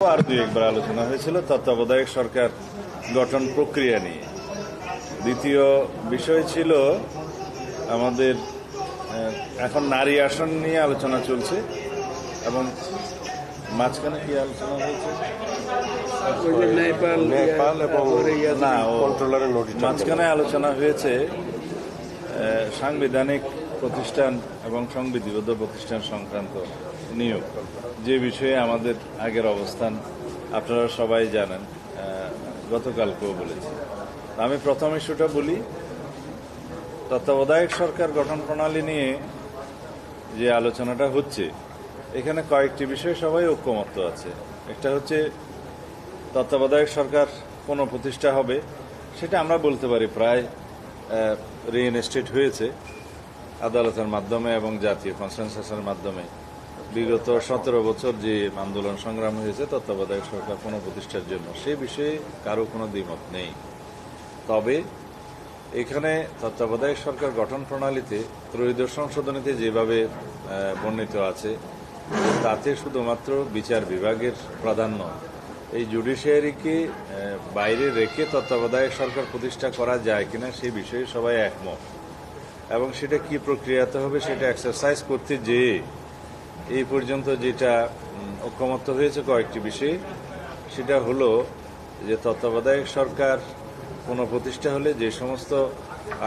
আর দুই একবার আলোচনা হয়েছিল তত্ত্বাবধায়ক সরকার গঠন প্রক্রিয়া নিয়ে। দ্বিতীয় বিষয় ছিল আমাদের এখন নারী আসন নিয়ে আলোচনা চলছে এবং মাঝখানে কি আলোচনা হয়েছে? নেপাল এবং না কন্ট্রোলারের মাঝখানে আলোচনা হয়েছে সাংবিধানিক প্রতিষ্ঠান এবং সংবিধিবদ্ধ প্রতিষ্ঠান সংক্রান্ত নিয়োগ। যে বিষয়ে আমাদের আগের অবস্থান আপনারা সবাই জানেন গতকালকেও বলেছি। আমি প্রথম ইস্যুটা বলি, তত্ত্বাবধায়ক সরকার গঠন প্রণালী নিয়ে যে আলোচনাটা হচ্ছে, এখানে কয়েকটি বিষয়ে সবাই ঐক্যমত্য আছে। একটা হচ্ছে, তত্ত্বাবধায়ক সরকার কোনো প্রতিষ্ঠা হবে, সেটা আমরা বলতে পারি প্রায় রিইনস্টেট হয়েছে, আদালতের মাধ্যমে এবং জাতীয় কনসেনসাসের মাধ্যমে। বিগত সতেরো বছর যে আন্দোলন সংগ্রাম হয়েছে, তত্ত্বাবধায়ক সরকার কোনো প্রতিষ্ঠার জন্য, সে বিষয়ে কারও কোনো দ্বিমত নেই। তবে এখানে তত্ত্বাবধায়ক সরকার গঠন প্রণালীতে ত্রয়োদশ সংশোধনীতে যেভাবে বর্ণিত আছে, তাতে শুধুমাত্র বিচার বিভাগের প্রাধান্য। এই জুডিশিয়ারিকে বাইরে রেখে তত্ত্বাবধায়ক সরকার প্রতিষ্ঠা করা যায় কিনা, সে বিষয়ে সবাই একমত। এবং সেটা কি প্রক্রিয়াতে হবে, সেটা এক্সারসাইজ করতে যেয়ে এই পর্যন্ত যেটা ঐক্যমত্য হয়েছে কয়েকটি বিষয়ে, সেটা হলো যে তত্ত্বাবধায়ক সরকার কোনো প্রতিষ্ঠা হলে যে সমস্ত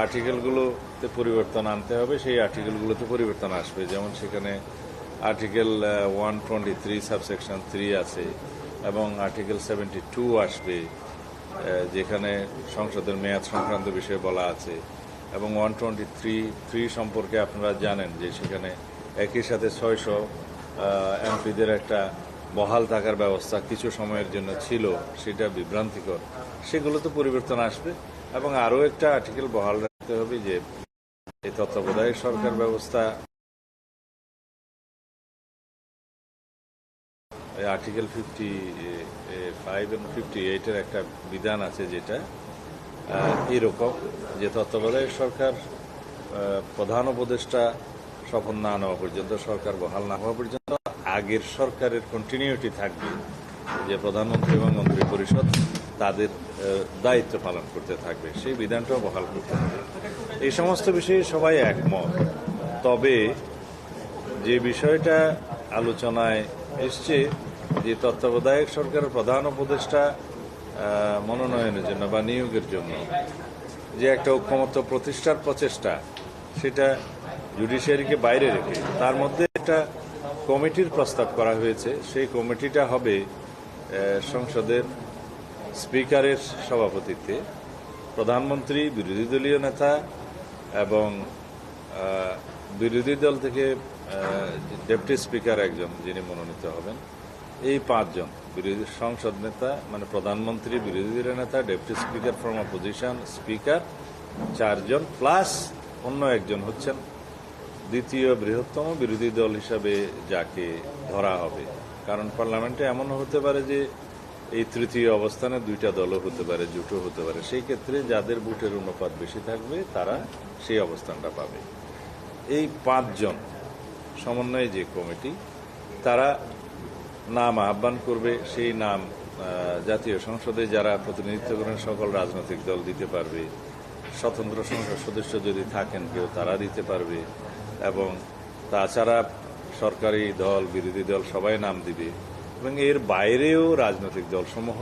আর্টিকেলগুলোতে পরিবর্তন আনতে হবে, সেই আর্টিকেলগুলোতে পরিবর্তন আসবে। যেমন সেখানে article one twenty three subsection three আছে এবং আর্টিকেল সেভেন্টি টু আসবে যেখানে সংসদের মেয়াদ সংক্রান্ত বিষয়ে বলা আছে। এবং ওয়ান টোয়েন্টি থ্রি থ্রি সম্পর্কে আপনারা জানেন যে সেখানে একই সাথে ছয়শো এমপিদের একটা বহাল থাকার ব্যবস্থা কিছু সময়ের জন্য ছিল, সেটা বিভ্রান্তিকর। সেগুলোতে পরিবর্তন আসবে এবং আরও একটা আর্টিকেল বহাল রাখতে হবে যে এই তত্ত্বাবধায়ক সরকার ব্যবস্থা আর্টিকেল ফিফটি ফাইভ এবং ফিফটি এইটের একটা বিধান আছে যেটা এরকম যে তত্ত্বাবধায়ক সরকার প্রধান উপদেষ্টা শপথ না নেওয়া পর্যন্ত, সরকার বহাল না হওয়া পর্যন্ত, আগের সরকারের কন্টিনিউটি থাকবে। যে প্রধানমন্ত্রী এবং মন্ত্রী পরিষদ তাদের দায়িত্ব পালন করতে থাকবে, সেই বিধানটাও বহাল করতে হবে। এই সমস্ত বিষয়ে সবাই একমত। তবে যে বিষয়টা আলোচনায় এসছে, যে তত্ত্বাবধায়ক সরকারের প্রধান উপদেষ্টা মনোনয়নের জন্য বা নিয়োগের জন্য যে একটা ঐক্যমত্য প্রতিষ্ঠার প্রচেষ্টা, সেটা জুডিশিয়ারিকে বাইরে রেখে, তার মধ্যে একটা কমিটির প্রস্তাব করা হয়েছে। সেই কমিটিটা হবে সংসদের স্পিকারের সভাপতিত্বে। প্রধানমন্ত্রী, বিরোধী দলীয় নেতা এবং বিরোধী দল থেকে ডেপুটি স্পিকার একজন যিনি মনোনীত হবেন। এই পাঁচজন, বিরোধী সংসদ নেতা মানে প্রধানমন্ত্রী, বিরোধী দলীয় নেতা, deputy speaker from opposition speaker, চারজন, প্লাস অন্য একজন হচ্ছেন দ্বিতীয় বৃহত্তম বিরোধী দল হিসাবে যাকে ধরা হবে। কারণ পার্লামেন্টে এমন হতে পারে যে এই তৃতীয় অবস্থানে দুইটা দলও হতে পারে, জোটও হতে পারে। সেই ক্ষেত্রে যাদের ভোটের অনুপাত বেশি থাকবে, তারা সেই অবস্থানটা পাবে। এই পাঁচজন সমন্বয়ে যে কমিটি, তারা নাম আহ্বান করবে, সেই নাম জাতীয় সংসদে যারা প্রতিনিধিত্ব করেন, সকল রাজনৈতিক দল দিতে পারবে। স্বতন্ত্র সংসদ সদস্য যদি থাকেন, কেউ তারা দিতে পারবে। এবং তাছাড়া সরকারি দল, বিরোধী দল সবাই নাম দিবে। এবং এর বাইরেও রাজনৈতিক দলসমূহ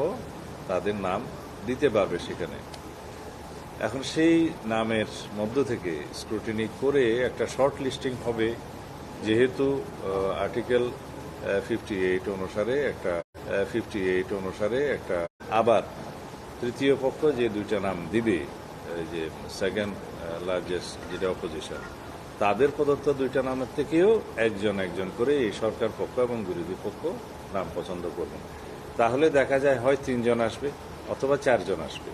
তাদের নাম দিতে পারবে সেখানে। এখন সেই নামের মধ্য থেকে স্ক্রুটিনি করে একটা শর্ট লিস্টিং হবে, যেহেতু আর্টিকেল ফিফটি এইট অনুসারে একটা ফিফটি এইট অনুসারে একটা আবার তৃতীয় পক্ষ যে দুইটা নাম দিবে যে সেকেন্ড লার্জেস্ট যেটা অপোজিশন তাদের প্রদত্ত দুইটা নামের থেকেও একজন একজন করে এই সরকার পক্ষ এবং বিরোধী পক্ষ নাম পছন্দ করবেন তাহলে দেখা যায় হয় তিনজন আসবে অথবা চারজন আসবে।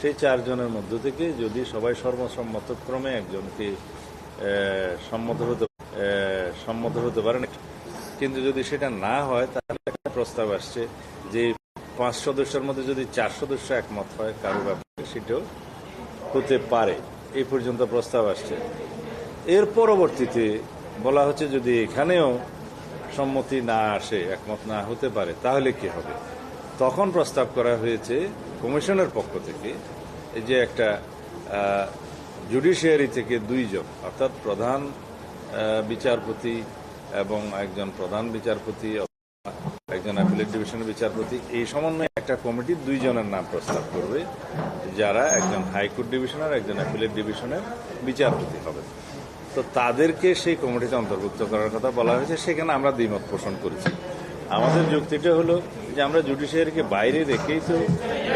সেই চারজনের মধ্য থেকে যদি সবাই সর্বসম্মতক্রমে একজনকে সম্মত হতে সম্মত হতে পারেন কিন্তু যদি সেটা না হয়, তাহলে একটা প্রস্তাব আসছে যে পাঁচ সদস্যের মধ্যে যদি চার সদস্য একমত হয়, কারও ব্যাপারে সেটাও হতে পারে। এই পর্যন্ত প্রস্তাব আসছে। এর পরবর্তীতে বলা হচ্ছে যদি এখানেও সম্মতি না আসে, একমত না হতে পারে, তাহলে কি হবে? তখন প্রস্তাব করা হয়েছে কমিশনের পক্ষ থেকে এই যে একটা জুডিশিয়ারি থেকে দুইজন, অর্থাৎ প্রধান বিচারপতি এবং একজন প্রধান বিচারপতি, একজন অ্যাপিলেট ডিভিশনের বিচারপতি, এই সমন্বয়ে একটা কমিটি দুইজনের নাম প্রস্তাব করবে, যারা একজন হাইকোর্ট ডিভিশনের একজন অ্যাপিলেট ডিভিশনের বিচারপতি হবে। তো তাদেরকে সেই কমিটিতে অন্তর্ভুক্ত করার কথা বলা হয়েছে। সেখানে আমরা দ্বিমত পোষণ করেছি। আমাদের যুক্তিটা হলো যে আমরা জুডিশিয়ারিকে বাইরে রেখেই তো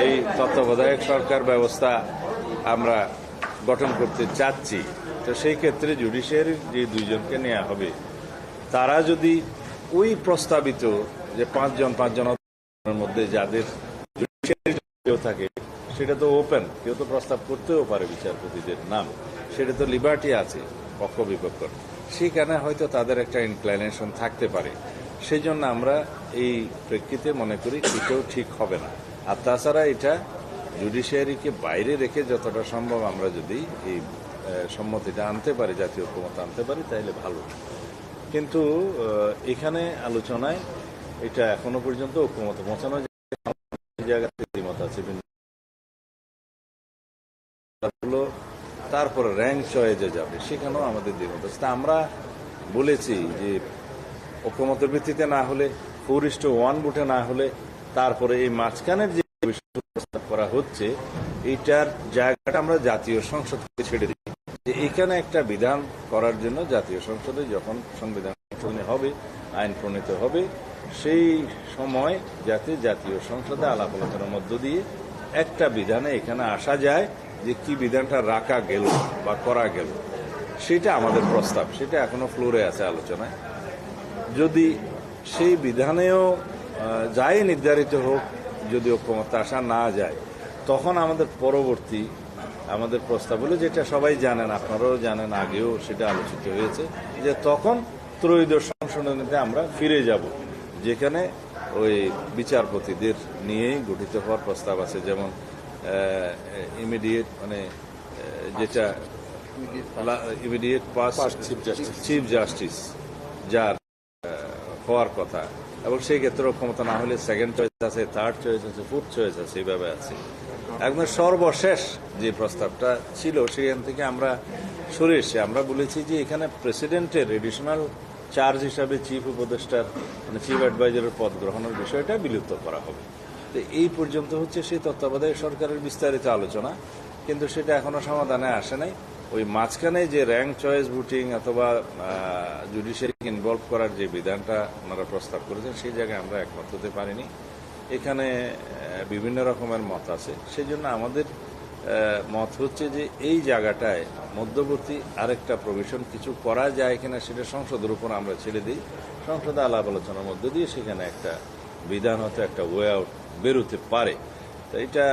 এই তত্ত্বাবধায়ক সরকার ব্যবস্থা আমরা গঠন করতে চাচ্ছি। তো সেই ক্ষেত্রে জুডিশিয়ারির যে দুইজনকে নেওয়া হবে, তারা যদি ওই প্রস্তাবিত যে পাঁচজন পাঁচজন অধ্যক্ষের মধ্যে যাদের কেউ থাকে, সেটা তো ওপেন কেউ তো প্রস্তাব করতেও পারে বিচারপতিদের নাম, সেটা তো লিবার্টি আছে। পক্ষ বিপক্ষ সেখানে হয়তো তাদের একটা ইনক্লাইনেশন থাকতে পারে। সেই জন্য আমরা এই প্রেক্ষিতে মনে করি এটাও ঠিক হবে না। আর তাছাড়া এটা জুডিশিয়ারিকে বাইরে রেখে যতটা সম্ভব আমরা যদি এই সম্মতিটা আনতে পারি, জাতীয় ক্ষমতা আনতে পারি তাহলে ভালো। কিন্তু এখানে আলোচনায় এটা এখনও পর্যন্ত ঐক্যমত পৌঁছানো জায়গাতে তারপরে র্যাঙ্ক চয়েজে যাবে, সেখানেও আমাদের দ্বিমত তা আমরা বলেছি যে ঐক্যমতের ভিত্তিতে না হলে ফোর ইস্টু ওয়ান বুটে না হলে, তারপরে এই মাঝখানের যে প্রস্তাব করা হচ্ছে এইটার জায়গাটা আমরা জাতীয় সংসদকে ছেড়ে দিই। যে এখানে একটা বিধান করার জন্য জাতীয় সংসদে যখন সংবিধান সংশোধনী হবে, আইন প্রণীত হবে, সেই সময় যাতে জাতীয় সংসদে আলাপ আলোচনার মধ্য দিয়ে একটা বিধানে এখানে আসা যায় যে কি বিধানটা রাখা গেল বা করা গেল, সেটা আমাদের প্রস্তাব, সেটা এখনও ফ্লোরে আছে আলোচনায়। যদি সেই বিধানেও যাই নির্ধারিত হোক, যদি ঐক্যমত আসা না যায়, তখন আমাদের পরবর্তী আমাদের প্রস্তাব হলো, যেটা সবাই জানেন, আপনারাও জানেন, আগেও সেটা আলোচিত হয়েছে, যে তখন ত্রয়োদশ সংশোধনীতে আমরা ফিরে যাব, যেখানে ওই বিচারপতিদের নিয়েই গঠিত হওয়ার প্রস্তাব আছে, যেমন ইমিডিয়েট মানে যেটা ইমিডিয়েট পাস চিফ জাস্টিস যার হওয়ার কথা। এবং সেই ক্ষেত্রেও ক্ষমতা না হলে সেকেন্ড চয়েস আছে থার্ড চয়েস আছে ফোর্থ চয়েস আছে এইভাবে আছে। একদম সর্বশেষ যে প্রস্তাবটা ছিল সেখান থেকে আমরা সরে এসে আমরা বলেছি যে এখানে প্রেসিডেন্টের এডিশনাল চার্জ হিসাবে চিফ উপদেষ্টার মানে চিফ অ্যাডভাইজারের পদ গ্রহণের বিষয়টা বিলুপ্ত করা হবে। তো এই পর্যন্ত হচ্ছে সেই তত্ত্বাবধায়ক সরকারের বিস্তারিত আলোচনা, কিন্তু সেটা এখনও সমাধানে আসে নাই। ওই মাঝখানে যে র্যাঙ্ক চয়েস ভোটিং অথবা জুডিশিয়ারিকে ইনভলভ করার যে বিধানটা ওনারা প্রস্তাব করেছেন, সেই জায়গায় আমরা একমত হতে পারিনি। এখানে বিভিন্ন রকমের মত আছে। সেই জন্য আমাদের মত হচ্ছে যে এই জায়গাটায় মধ্যবর্তী আরেকটা প্রভিশন কিছু করা যায় কিনা সেটা সংসদের উপর আমরা ছেড়ে দিই। সংসদে আলাপ আলোচনার মধ্য দিয়ে সেখানে একটা বিধান হতে একটা ওয়ে আউট বেরোতে পারে। তো এটা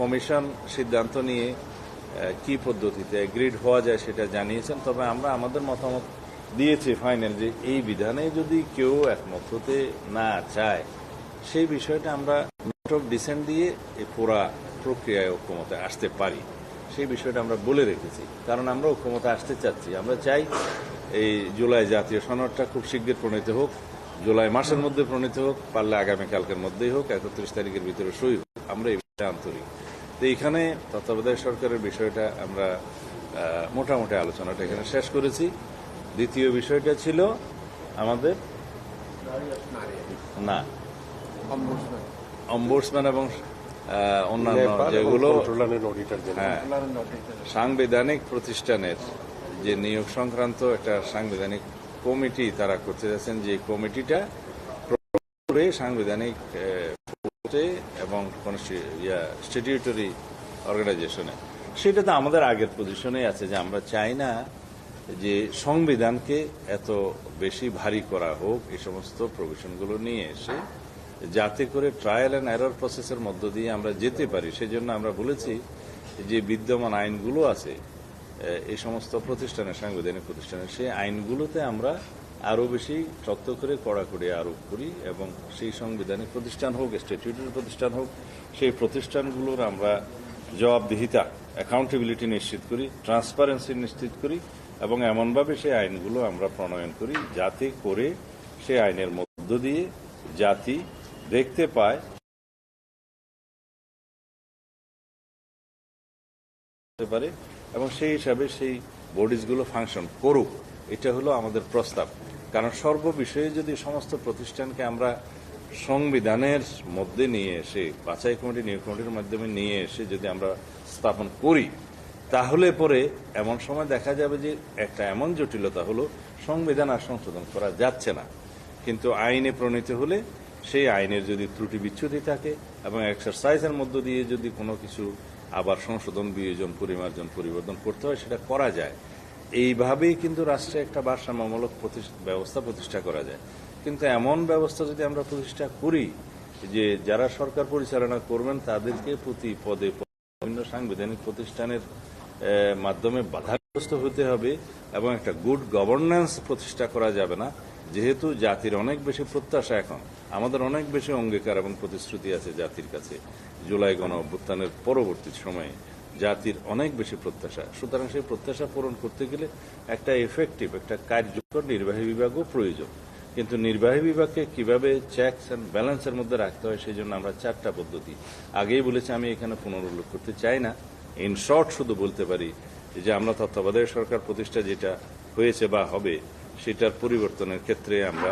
কমিশন সিদ্ধান্ত নিয়ে কি পদ্ধতিতে গ্রিড হওয়া যায় সেটা জানিয়েছেন। তবে আমরা আমাদের মতামত দিয়েছি ফাইনাল যে এই বিধানে যদি কেউ একমত হতে না চায়, সেই বিষয়টা আমরা নোট অফ ডিসেন্ট দিয়ে এই পুরা প্রক্রিয়ায় ঐক্যমতে আসতে পারি। সেই বিষয়টা আমরা বলে রেখেছি। কারণ আমরা ঐক্যমতে আসতে চাচ্ছি। আমরা চাই এই জুলাই জাতীয় সনদটা খুব শীঘ্র প্রণীত হোক। জুলাই মাসের মধ্যে প্রণীত হোক পারলে আগামীকালকের মধ্যেই হোক একত্রিশ তারিখের ভিতরে সই হোক। আমরা এই বিষয়ে আন্তরিক। তো এইখানে তত্ত্বাবধায়ক সরকারের বিষয়টা আমরা মোটামুটি আলোচনাটা এখানে শেষ করেছি। দ্বিতীয় বিষয়টা ছিল আমাদের না অম্বুডসম্যান এবং অন্যান্য যেগুলো হ্যাঁ সাংবিধানিক প্রতিষ্ঠানের যে নিয়োগ সংক্রান্ত একটা সাংবিধানিক কমিটি তারা করতে যাচ্ছেন যে কমিটিটা সাংবিধানিক এবং কোন স্ট্যাটিউটরি অর্গানাইজেশনে সেটা তো আমাদের আগের পজিশনে আছে যে আমরা চাই না যে সংবিধানকে এত বেশি ভারী করা হোক এই সমস্ত প্রভিশনগুলো নিয়ে এসে, যাতে করে ট্রায়াল অ্যান্ড এরর প্রসেসের মধ্য দিয়ে আমরা যেতে পারি। সেজন্য আমরা বলেছি যে বিদ্যমান আইনগুলো আছে এই সমস্ত প্রতিষ্ঠানের, সাংবিধানিক প্রতিষ্ঠানের সেই আইনগুলোতে আমরা আরও বেশি শক্ত করে কড়াকড়ি আরোপ করি এবং সেই সাংবিধানিক প্রতিষ্ঠান হোক স্ট্যাটিউটারি প্রতিষ্ঠান হোক, সেই প্রতিষ্ঠানগুলোর আমরা জবাবদিহিতা অ্যাকাউন্টেবিলিটি নিশ্চিত করি ট্রান্সপারেন্সি নিশ্চিত করি এবং এমনভাবে সেই আইনগুলো আমরা প্রণয়ন করি যাতে করে সেই আইনের মধ্য দিয়ে জাতি দেখতে পায়। পারে এবং সেই হিসাবে সেই বডিজগুলো ফাংশন করুক, এটা হলো আমাদের প্রস্তাব। কারণ সর্ববিষয়ে যদি সমস্ত প্রতিষ্ঠানকে আমরা সংবিধানের মধ্যে নিয়ে এসে, বাছাই কমিটি, নিয়োগ কমিটির মাধ্যমে নিয়ে এসে যদি আমরা স্থাপন করি, তাহলে পরে এমন সময় দেখা যাবে যে একটা এমন জটিলতা হলো, সংবিধান আর সংশোধন করা যাচ্ছে না। কিন্তু আইনে প্রণীত হলে সেই আইনের যদি ত্রুটি বিচ্ছুতি থাকে এবং এক্সারসাইজের মধ্য দিয়ে যদি কোনো কিছু আবার সংশোধন, বিয়োজন, পরিমার্জন, পরিবর্তন করতে হয়, সেটা করা যায়। এইভাবেই কিন্তু রাষ্ট্রে একটা ভারসাম্যমূলক ব্যবস্থা প্রতিষ্ঠা করা যায়। কিন্তু এমন ব্যবস্থা যদি আমরা প্রতিষ্ঠা করি যে যারা সরকার পরিচালনা করবেন, তাদেরকে প্রতি পদে বিভিন্ন সাংবিধানিক প্রতিষ্ঠানের মাধ্যমে বাধাগ্রস্ত হতে হবে এবং একটা গুড গভর্নেন্স প্রতিষ্ঠা করা যাবে না। যেহেতু জাতির অনেক বেশি প্রত্যাশা এখন, আমাদের অনেক বেশি অঙ্গীকার এবং প্রতিশ্রুতি আছে জাতির কাছে। জুলাই গণ অভ্যুত্থানের পরবর্তী সময়ে জাতির অনেক বেশি প্রত্যাশা। সুতরাং সেই প্রত্যাশা পূরণ করতে গেলে একটা এফেক্টিভ একটা কার্যকর নির্বাহী বিভাগও প্রয়োজন। কিন্তু নির্বাহী বিভাগকে কীভাবে চেকস অ্যান্ড ব্যালেন্সের মধ্যে রাখতে হয় সেই জন্য আমরা চারটা পদ্ধতি। আগেই বলেছি, আমি এখানে পুনরুল্লেখ করতে চাই না। ইন শর্ট শুধু বলতে পারি যে আমরা তত্ত্বাবধায়ক সরকার প্রতিষ্ঠা যেটা হয়েছে বা হবে সেটার পরিবর্তনের ক্ষেত্রে আমরা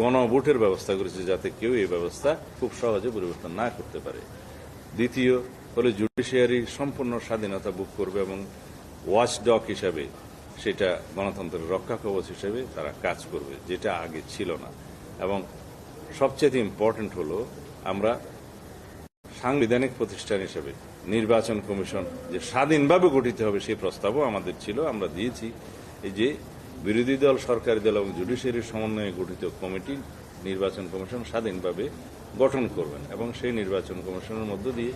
গণভোটের ব্যবস্থা করেছি যাতে কেউ এই ব্যবস্থা খুব সহজে পরিবর্তন না করতে পারে। দ্বিতীয় হলো জুডিশিয়ারি সম্পূর্ণ স্বাধীনতা বুক করবে এবং ওয়াচডগ হিসাবে সেটা গণতন্ত্রের রক্ষা কবচ হিসেবে তারা কাজ করবে, যেটা আগে ছিল না। এবং সবচেয়ে ইম্পর্টেন্ট হলো আমরা সাংবিধানিক প্রতিষ্ঠান হিসেবে নির্বাচন কমিশন যে স্বাধীনভাবে গঠিত হবে সেই প্রস্তাবও আমাদের ছিল, আমরা দিয়েছি। এই যে বিরোধী দল, সরকারি দল এবং জুডিশিয়ারির সমন্বয়ে গঠিত কমিটি নির্বাচন কমিশন স্বাধীনভাবে গঠন করবেন এবং সেই নির্বাচন কমিশনের মধ্য দিয়ে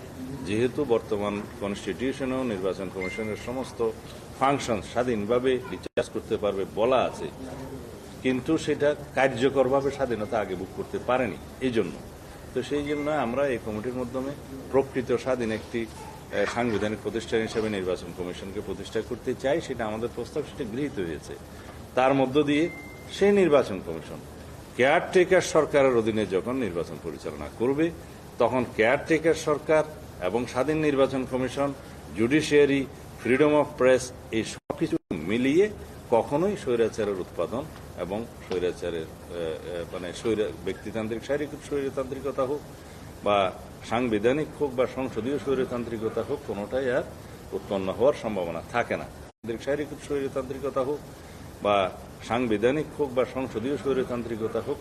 যেহেতু বর্তমান কনস্টিটিউশনেও নির্বাচন কমিশনের সমস্ত ফাংশন স্বাধীনভাবে রিচার্জ করতে পারবে বলা আছে, কিন্তু সেটা কার্যকরভাবে স্বাধীনতা আগে বুক করতে পারেনি এই জন্য তো সেই জন্য আমরা এই কমিটির মাধ্যমে প্রকৃত স্বাধীন একটি সাংবিধানিক প্রতিষ্ঠান হিসেবে নির্বাচন কমিশনকে প্রতিষ্ঠা করতে চাই, সেটা আমাদের প্রস্তাব, সেটা গৃহীত হয়েছে। তার মধ্য দিয়ে সেই নির্বাচন কমিশন। কেয়ারটেকার সরকারের অধীনে যখন নির্বাচন পরিচালনা করবে, তখন কেয়ারটেকার সরকার এবং স্বাধীন নির্বাচন commission, judiciary, freedom of press এই সব কিছু মিলিয়ে কখনোই স্বৈরাচারের উৎপাদন এবং স্বৈরাচারের মানে স্বৈরা- ব্যক্তিতান্ত্রিক, শারীরিক স্বৈরতান্ত্রিকতা হোক বা সাংবিধানিক হোক বা সংসদীয় স্বৈরতান্ত্রিকতা হোক, কোনোটাই আর উৎপন্ন হওয়ার সম্ভাবনা থাকে না। শারীরিক স্বৈরতান্ত্রিকতা হোক বা সাংবিধানিক হোক বা সংসদীয় স্বৈরতান্ত্রিকতা হোক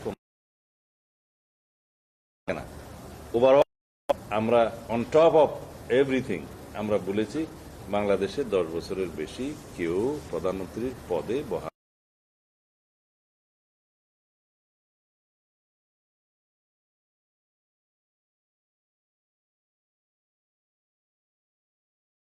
ওভারঅল আমরা অন টপ অফ এভরিথিং আমরা বলেছি বাংলাদেশে দশ বছরের বেশি কেউ প্রধানমন্ত্রীর পদে বহাল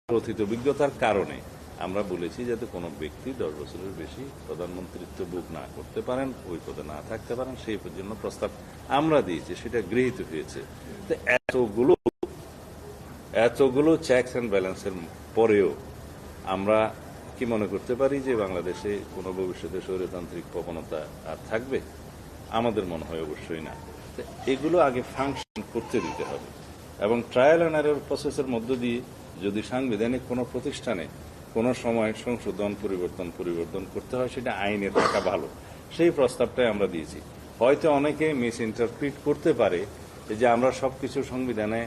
অতীত অভিজ্ঞতার কারণে আমরা বলেছি যাতে কোনো ব্যক্তি দশ বছরের বেশি প্রধানমন্ত্রিত্ব বুক না করতে পারেন ওই পদে না থাকতে পারেন, সেই জন্য প্রস্তাব আমরা দিয়েছি, সেটা গৃহীত হয়েছে। তো এতগুলো এতগুলো চেকস অ্যান্ড ব্যালেন্সের পরেও আমরা কি মনে করতে পারি যে বাংলাদেশে কোনো ভবিষ্যতে স্বৈরতান্ত্রিক প্রবণতা আর থাকবে? আমাদের মনে হয় অবশ্যই না। এগুলো আগে ফাংশন করতে দিতে হবে। এবং ট্রায়াল অ্যান্ড প্রসেসের মধ্য দিয়ে যদি সাংবিধানিক কোনো প্রতিষ্ঠানে কোনো সময় সংশোধন, পরিবর্তন পরিবর্তন করতে হয়, সেটা আইনে থাকা ভালো। সেই প্রস্তাবটাই আমরা দিয়েছি। হয়তো অনেকে মিস ইন্টারপ্রিট করতে পারে যে আমরা সবকিছু সংবিধানে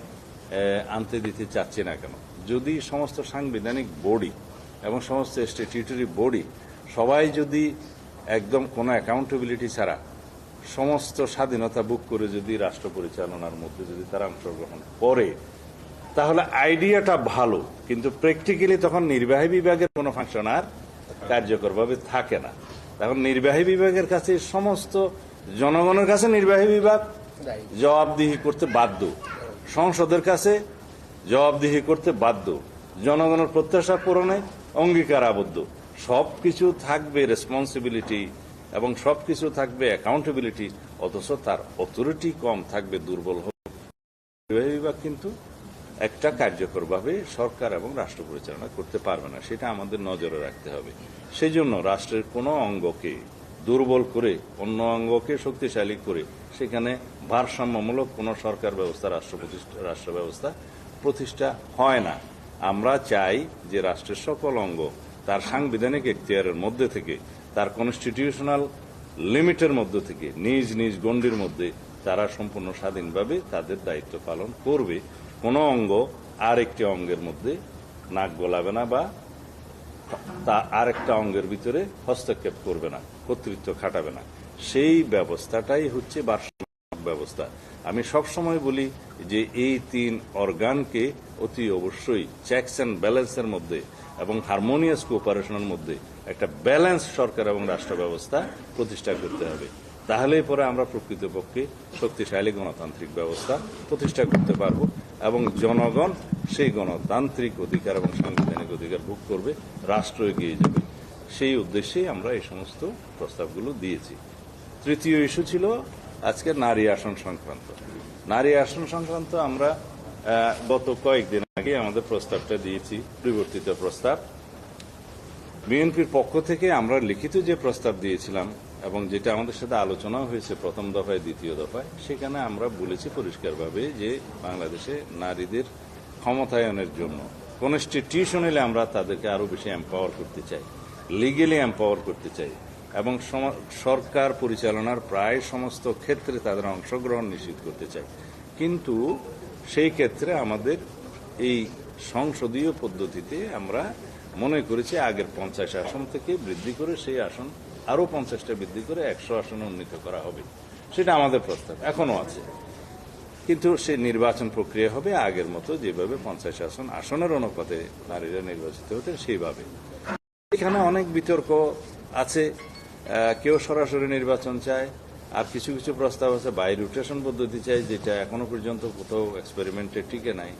আনতে দিতে চাচ্ছি না কেন। যদি সমস্ত সাংবিধানিক বডি এবং সমস্ত স্ট্যাটিউটরি বডি সবাই যদি একদম কোনো অ্যাকাউন্টেবিলিটি ছাড়া সমস্ত স্বাধীনতা বুক করে যদি রাষ্ট্র পরিচালনার মধ্যে যদি তারা অংশগ্রহণ করে তাহলে আইডিয়াটা ভালো, কিন্তু প্র্যাকটিক্যালি তখন নির্বাহী বিভাগের কোনো ফাংশন আর কার্যকরভাবে থাকে না। তখন নির্বাহী বিভাগের কাছে সমস্ত জনগণের কাছে নির্বাহী বিভাগ জবাবদিহি করতে বাধ্য, সংসদের কাছে জবাবদিহি করতে বাধ্য, জনগণের প্রত্যাশা পূরণে অঙ্গীকার আবদ্ধ সব কিছু থাকবে রেসপন্সিবিলিটি এবং সব কিছু থাকবে অ্যাকাউন্টেবিলিটি অথচ তার অথরিটি কম থাকবে, দুর্বল হবে। নির্বাহী বিভাগ কিন্তু একটা কার্যকরভাবে সরকার এবং রাষ্ট্র পরিচালনা করতে পারবে না, সেটা আমাদের নজরে রাখতে হবে। সেই জন্য রাষ্ট্রের কোনো অঙ্গকে দুর্বল করে, অন্য অঙ্গকে শক্তিশালী করে, সেখানে ভারসাম্যমূলক কোনো সরকার ব্যবস্থা, রাষ্ট্র প্রতিষ্ঠা, রাষ্ট্র ব্যবস্থা প্রতিষ্ঠা হয় না। আমরা চাই যে রাষ্ট্রের সকল অঙ্গ তার সাংবিধানিক এখতিয়ারের মধ্যে থেকে, তার কনস্টিটিউশনাল লিমিটের মধ্যে থেকে, নিজ নিজ গণ্ডির মধ্যে তারা সম্পূর্ণ স্বাধীনভাবে তাদের দায়িত্ব পালন করবে। কোনো অঙ্গ আর একটি অঙ্গের মধ্যে নাক গলাবে না বা তা আরেকটা অঙ্গের ভিতরে হস্তক্ষেপ করবে না, কর্তৃত্ব খাটাবে না। সেই ব্যবস্থাটাই হচ্ছে বার্ষিক ব্যবস্থা। আমি সব সময় বলি যে এই তিন অর্গানকে অতি অবশ্যই চেকস অ্যান্ড ব্যালেন্সের মধ্যে এবং হারমোনিয়াস কোঅপারেশনের মধ্যে একটা ব্যালেন্স সরকার এবং রাষ্ট্র ব্যবস্থা প্রতিষ্ঠা করতে হবে। তাহলেই পরে আমরা প্রকৃতপক্ষে শক্তিশালী গণতান্ত্রিক ব্যবস্থা প্রতিষ্ঠা করতে পারব এবং জনগণ সেই গণতান্ত্রিক অধিকার এবং সাংবিধানিক অধিকার ভোগ করবে, রাষ্ট্র এগিয়ে যাবে। সেই উদ্দেশ্যেই আমরা এই সমস্ত প্রস্তাবগুলো দিয়েছি। তৃতীয় ইস্যু ছিল আজকে নারী আসন সংক্রান্ত। নারী আসন সংক্রান্ত আমরা গত কয়েকদিন আগে আমাদের প্রস্তাবটা দিয়েছি পরিবর্তিত প্রস্তাব। বিএনপির পক্ষ থেকে আমরা লিখিত যে প্রস্তাব দিয়েছিলাম এবং যেটা আমাদের সাথে আলোচনাও হয়েছে প্রথম দফায়, দ্বিতীয় দফায়, সেখানে আমরা বলেছি পরিষ্কারভাবে যে বাংলাদেশে নারীদের ক্ষমতায়নের জন্য কনস্টিটিউশনালি আমরা তাদেরকে আরও বেশি এম্পাওয়ার করতে চাই লিগেলি এম্পাওয়ার করতে চাই এবং সরকার পরিচালনার প্রায় সমস্ত ক্ষেত্রে তাদের অংশগ্রহণ নিশ্চিত করতে চাই। কিন্তু সেই ক্ষেত্রে আমাদের এই সংসদীয় পদ্ধতিতে আমরা মনে করেছি আগের পঞ্চাশ আসন থেকে বৃদ্ধি করে সেই আসন আরও পঞ্চাশটা বৃদ্ধি করে একশো আসনে উন্নীত করা হবে। সেটা আমাদের প্রস্তাব এখনও আছে। কিন্তু সেই নির্বাচন প্রক্রিয়া হবে আগের মতো, যেভাবে পঞ্চাশ আসন, আসনের অনুপাতে নারীরা নির্বাচিত হতেন সেইভাবে। এখানে অনেক বিতর্ক আছে। কেউ সরাসরি নির্বাচন চায়, আর কিছু কিছু প্রস্তাব আছে। বাই রোটেশন পদ্ধতি চাই যেটা এখনও পর্যন্ত কোথাও এক্সপেরিমেন্টে টিকে নাই।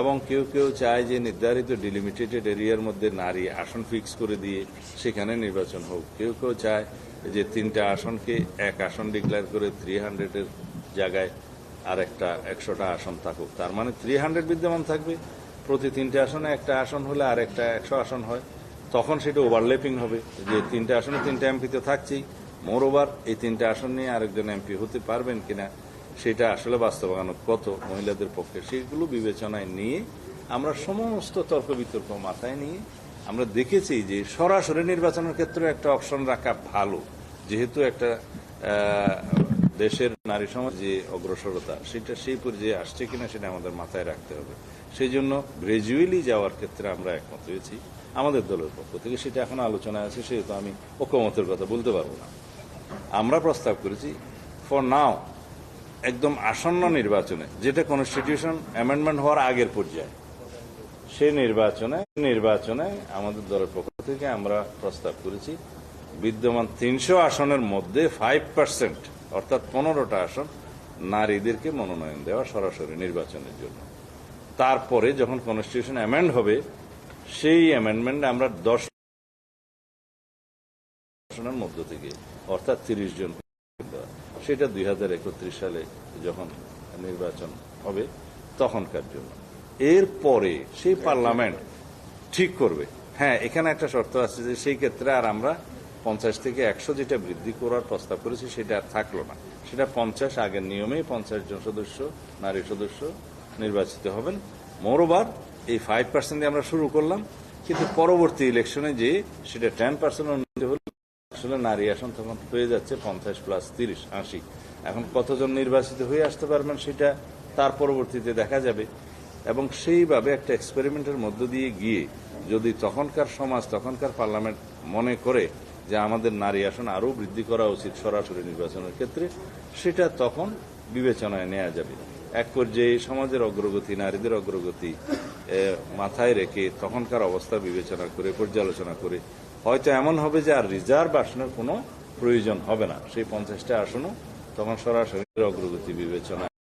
এবং কেউ কেউ চায় যে নির্ধারিত ডিলিমিটেটেড এরিয়ার মধ্যে নারী আসন ফিক্স করে দিয়ে সেখানে নির্বাচন হোক। কেউ কেউ চায় যে তিনটা আসনকে এক আসন ডিক্লেয়ার করে থ্রি হান্ড্রেডের জায়গায় আর একটা একশোটা আসন থাকুক। তার মানে থ্রি হান্ড্রেড বিদ্যমান থাকবে। প্রতি তিনটে আসনে একটা আসন হলে আর একটা একশো আসন হয়। তখন সেটা ওভারল্যাপিং হবে। যে তিনটে আসনে তিনটা এমপি তো থাকছেই মোর ওভার এই তিনটে আসন নিয়ে আরেকজন এমপি হতে পারবেন কিনা সেটা আসলে বাস্তবায়ন কত মহিলাদের পক্ষে? সেগুলো বিবেচনায় নিয়ে আমরা সমস্ত তর্ক বিতর্ক মাথায় নিয়ে আমরা দেখেছি যে সরাসরি নির্বাচনের ক্ষেত্রে একটা অপশন রাখা ভালো। যেহেতু একটা দেশের নারী সমাজ যে অগ্রসরতা, সেটা সেই পর্যায়ে আসছে কিনা সেটা আমাদের মাথায় রাখতে হবে। সেই জন্য গ্রাজুয়ালি যাওয়ার ক্ষেত্রে আমরা একমত হয়েছি আমাদের দলের পক্ষ থেকে। সেটা এখন আলোচনায় আছে, সেহেতু আমি ঐক্যমতের কথা বলতে পারব না। আমরা প্রস্তাব করেছি ফর নাও একদম আসন্ন নির্বাচনে, যেটা কনস্টিটিউশন অ্যামেন্ডমেন্ট হওয়ার আগের পর্যায়ে সেই নির্বাচনে নির্বাচনে আমাদের দলের পক্ষ থেকে আমরা প্রস্তাব করেছি, বিদ্যমান তিনশো আসনের মধ্যে ফাইভ পার্সেন্ট অর্থাৎ পনেরোটা আসন নারীদেরকে মনোনয়ন দেওয়া সরাসরি নির্বাচনের জন্য তারপরে যখন কনস্টিটিউশন অ্যামেন্ড হবে, সেই অ্যামেন্ডমেন্টে আমরা দশ আসনের মধ্য থেকে, অর্থাৎ তিরিশ জন। সেটা দুই হাজার একত্রিশ সালে যখন নির্বাচন হবে তখনকার জন্য এরপরে সেই পার্লামেন্ট ঠিক করবে। হ্যাঁ এখানে একটা শর্ত আছে যে সেই ক্ষেত্রে আর আমরা পঞ্চাশ থেকে একশো যেটা বৃদ্ধি করার প্রস্তাব করেছি সেটা আর থাকল না। সেটা পঞ্চাশ আগের নিয়মেই পঞ্চাশ জন সদস্য, নারী সদস্য নির্বাচিত হবেন। মোরোবার এই ফাইভ পার্সেন্ট দিয়ে আমরা শুরু করলাম। কিন্তু পরবর্তী ইলেকশনে যে সেটা টেন পার্সেন্ট আসলে নারী আসন তখন হয়ে যাচ্ছে পঞ্চাশ প্লাস তিরিশ, আশি। এখন কতজন নির্বাচিত হয়ে আসতে পারবেন সেটা তার পরবর্তীতে দেখা যাবে। এবং সেইভাবে একটা এক্সপেরিমেন্টের মধ্য দিয়ে গিয়ে যদি তখনকার সমাজ, তখনকার পার্লামেন্ট মনে করে যে আমাদের নারী আসন আরও বৃদ্ধি করা উচিত সরাসরি নির্বাচনের ক্ষেত্রে, সেটা তখন বিবেচনায় নেওয়া যাবে। এক পর্যায়ে সমাজের অগ্রগতি, নারীদের অগ্রগতি মাথায় রেখে তখনকার অবস্থা বিবেচনা করে, পর্যালোচনা করে হয়তো এমন হবে যে আর রিজার্ভ আসনের কোনো প্রয়োজন হবে না। সেই পঞ্চাশটা আসনও তখন সরাসরি অগ্রগতি বিবেচনা